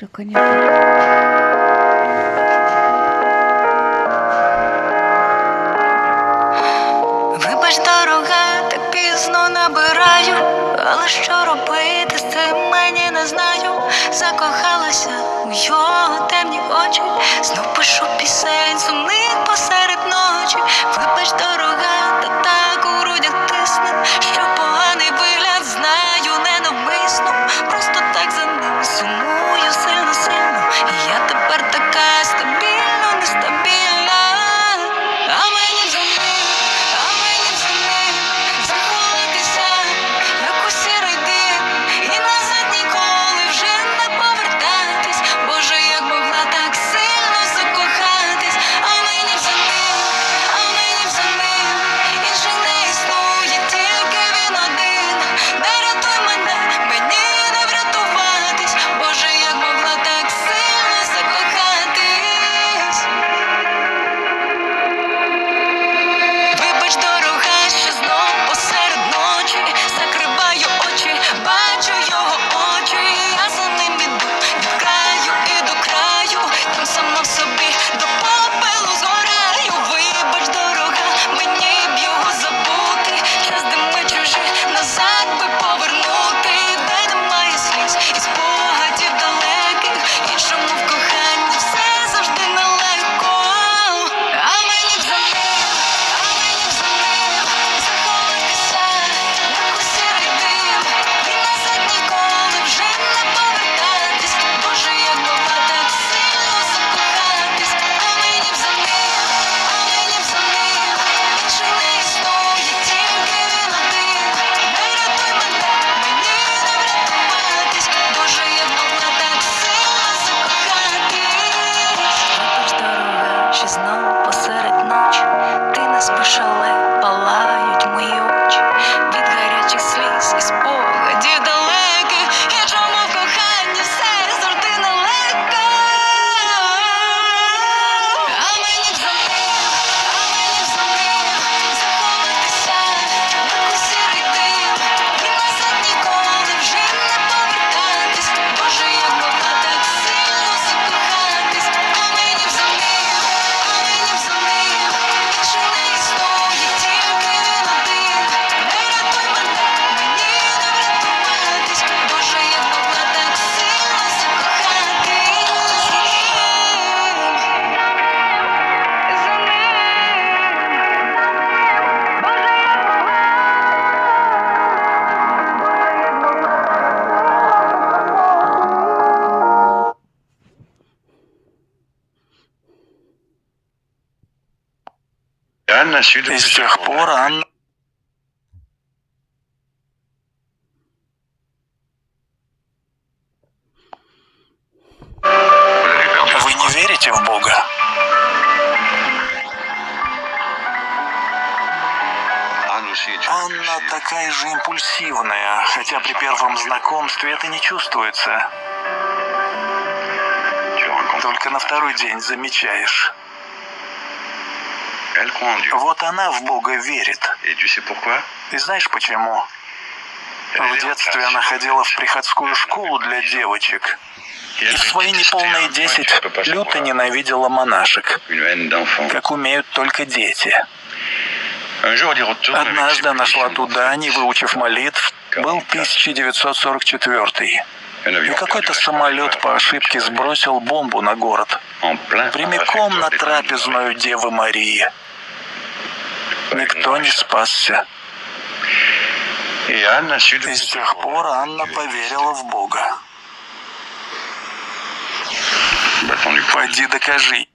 лучше, конечно. Але що робити з цим мені не знаю, закохалася у його темні очі, знов пишу пісень, сумних посеред. И с тех пор Анна... Вы не верите в Бога? Анна такая же импульсивная, хотя при первом знакомстве это не чувствуется. Только на второй день замечаешь. Вот она в Бога верит. И знаешь почему? В детстве она ходила в приходскую школу для девочек. И в свои неполные десять люто ненавидела монашек, как умеют только дети. Однажды она шла туда, не выучив молитв, был 1944 и какой-то самолет по ошибке сбросил бомбу на город. Прямиком на трапезную Девы Марии. Никто не спасся. И с тех пор Анна поверила в Бога. Пойди докажи